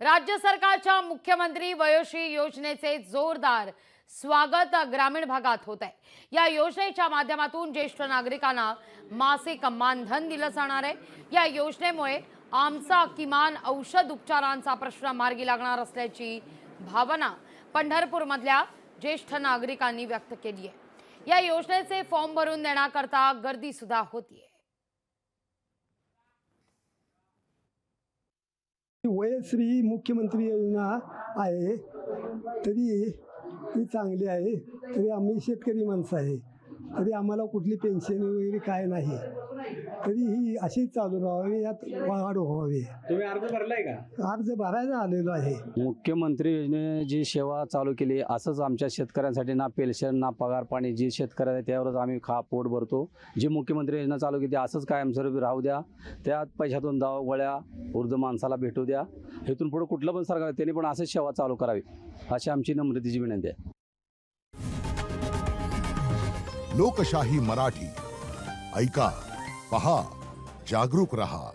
राज्य सरकारच्या मुख्यमंत्री वयोश्री योजनेचे जोरदार स्वागत ग्रामीण भागात होत आहे. या योजनेच्या माध्यमातून ज्येष्ठ नागरिकांना मासिक मानधन दिलं जाणार आहे. या योजनेमुळे आमचा किमान औषध उपचारांचा प्रश्न मार्गी लागणार असल्याची भावना पंढरपूरमधल्या ज्येष्ठ नागरिकांनी व्यक्त केली आहे. या योजनेचे फॉर्म भरून देण्याकरता गर्दी सुद्धा होतीये. वयश्री मुख्यमंत्री योजना आहे तरी ती चांगली आहे तरी आम्ही शेतकरी माणसं आहे तरी आम्हाला कुठली पेन्शन वगैरे काय नाही. तरी ही अशीच चालू राहावी यात वाढ व्हावी. तुम्ही अर्ज भरलाय का? अर्ज भरायला आलेलो आहे. मुख्यमंत्री योजने जी सेवा चालू केली असंच आमच्या शेतकऱ्यांसाठी ना पेन्शन ना पगार पाणी जी शेतकरी आहे त्यावरच आम्ही खा पोट भरतो. जी मुख्यमंत्री योजना चालू केली असंच कायमस्वरूपी राहू द्या. त्या पैशातून दाव गोळ्या वृद्ध माणसाला भेटू द्या. इथून पुढे कुठलं पण सरकार आहे, त्यांनी पण असंच सेवा चालू करावी अशी आमची नम्रतेची विनंती आहे. लोकशाही मराठी ऐका. पहा जागरूक रहा.